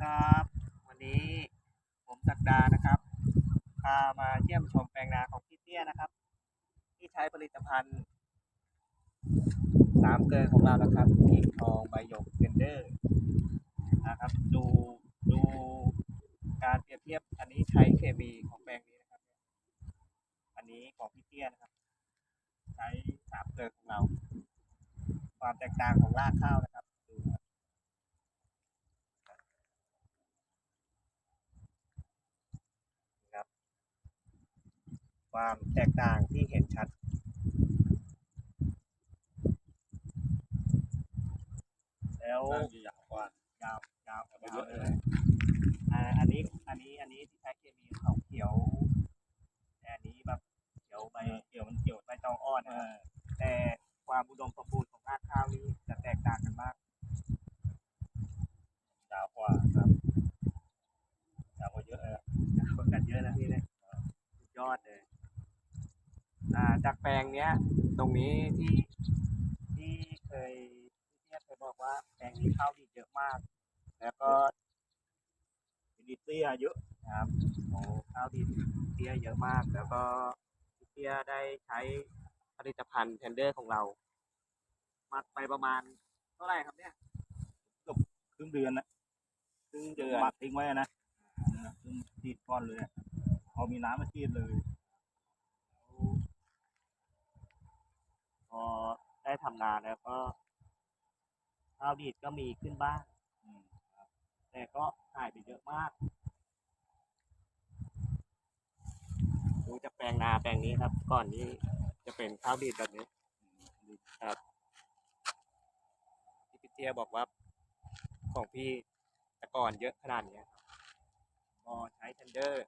ครับ วันนี้ผมศักดานะครับพามาเยี่ยมชมแปลงนาของพี่เตี้ยนะครับ ที่ใช้ผลิตภัณฑ์สามเกลือของเรานะครับกิ่งทองใบหยกเทนเดอร์นะครับ ดูดูการเปรียบเทียบอันนี้ใช้เคมีของแปลงนี้นะครับ อันนี้ของพี่เตี้ยนะครับ ใช้สามเกลือของเรา ความแตกต่างของรากข้าวนะครับ ความแตกต่างที่เห็นชัด แล้วน่าจะยาวกว่ายาวยาวเอาไปยาเยวอะเลเลยยอ่าอันนี้อันนี้อันนี้ที่ใช้เคมีเขาเขียวแต่อันนี้แบบเขียวใบเกี่ยวมันเกี่ยวใบตองอ่อนเอนะครับอแต่ความอุดมสมบูรณ์ของรากข้าวนี้จะแตกต่างกันมากยาวกว่าครับยาวกว่าเยอะเลยยาวกว่ากันเยอะนะพี่เนี่ยสุดยอดเลยอ่า จากแปลงเนี้ย ตรงนี้ที่ที่เคยที่เนี่ยเคยบอกว่าแปลงนี้ข้าวดีเยอะมาก แล้วก็ดิเตี้ยเยอะนะครับโอ้ข้าวดีเตี้ยเยอะมาก แล้วก็พี่เตี้ยได้ใช้ผลิตภัณฑ์เทนเดอร์ของเรามัดไปประมาณเท่าไหร่ครับเนี่ยครึ่งเดือนนะครึ่งเดือนหมักทิ้งไว้นะครึ่งฉีดก้อนเลยอะพอมีน้ำมาฉีดเลย พอได้ ทำนาแล้วก็ข้าวดีดก็มีขึ้นบ้างแต่ก็หายไปเยอะมากดูจากแปลงนาแปลงนี้ครับ ก่อนนี้จะเป็นข้าวดีดแบบนี้ครับที่พี่เตียบอกว่าของพี่ต่ก่อนเยอะขนาดนี้ยครับพอใช้เทนเดอร์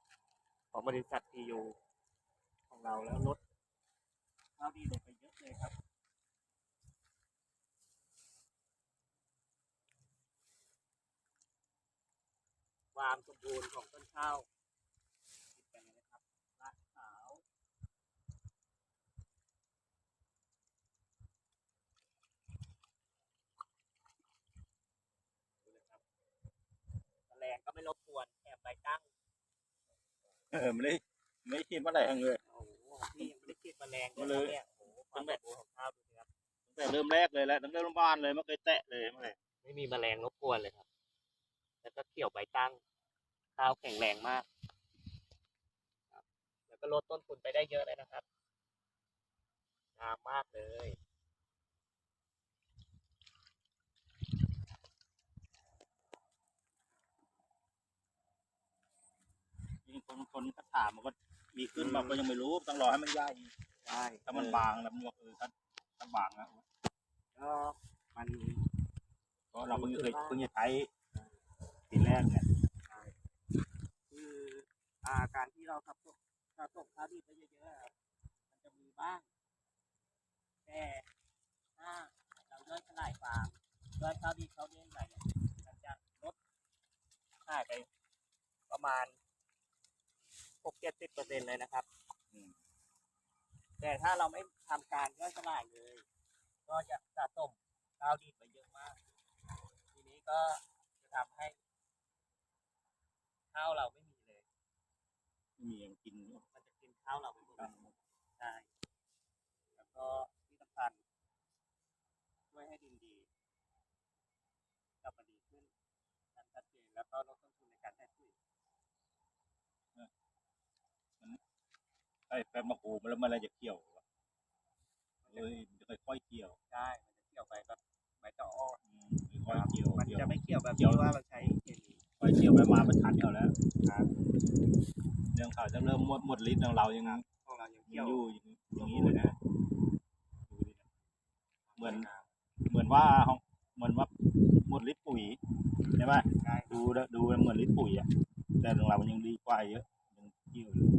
ของบริษัททียูของเราแล้วลดข้าวดีลงไปเยอะเลยครับ ความสมบูรณ์ของต้นข้าวเป็นยังไงนะครับรากขาวดูนะครับแมลงก็ไม่รบกวนแถมใบตั้งเออไม่ได้ไม่ได้ฉีดเมื่อไหร่เลย โอ้โหพี่ยังไม่ได้คิดแมลงมาเลยเนี่ยโอ้โหความสมบูรณ์ของข้าวดูสิครับตั้งแต่เริ่มแรกเลยแหละตั้งแต่เริ่มบ้านเลยไม่เคยแตะเลยเมื่อไหร่ไม่มีแมลงรบกวนเลยครับ แล้วก็เขียวใบตั้ง ข้าวแข็งแรงมากครับแล้วก็ลดต้นทุนไปได้เยอะเลยนะครับงามมากเลยยิ่งคนคนก็ถามมันก็มีขึ้นมาก็ยังไม่รู้ ต้องรอให้มันใหญ่ใช่ถ้ามันบางแล้วมันบอกเออถ้าถ้าบางแล้วก็มัน ก็เราเพิ่งเคยเพิ่งจะใช้ปีแรกเนี่ย คือ อ่าการที่เราทับส่งทับส่งข้าวดีไปเยอะๆอะครับมันจะมีบ้าง แต่ถ้าเราย่อยสลายฟางย่อยข้าวดีเข้าเลี้ยงไปเนี่ยมันจะลดค่าไปประมาณหกเจ็ดสิบเปอร์เซ็นเลยนะครับอืมแต่ถ้าเราไม่ทำการย่อยสลายเลย ก็จะสะสมข้าวดีไปเยอะมาก ทีนี้ก็จะทำให้ข้าวเราไม่ มีเลยไม่มีอย่างกินมันจะกินข้าวเราไปหมดเลยใช่แล้วก็ที่สำคัญช่วยให้ดินดีกลับมาดีขึ้นการชัดเจนแล้วก็ลดต้นทุนในการใช้ปุ๋ยไอ้แป๊บมะกรูดแล้วมันอะไรจะเกี่ยววะเลยมันจะค่อยๆเกี่ยวใช่มันจะเกี่ยวไปแบบใบตออ้ออืมค่อยๆเกี่ยวมันเกี่ยวจะไม่เกี่ยวแบบเกี่ยวที่ว่าเราใช้เคมีค่อยเกี่ยวไปมามันทันเขาแล้ว เรื่องเขาจะเริ่มหมดหมดฤทธิ์ของเรายังของเรายังยัเกี่ยงวอยู่อย่างนี้เลยนะดูดินะเหมือนเหมือนว่าของเหมือนว่าหมดฤทธิ์ปุ๋ยใช่ไหมใช่ดูแล้วดูแล้วเหมือนฤทธิ์ปุ๋ยอะแต่ของเรามันยังดีกว่าเยอะยังเกี่ยวอยู่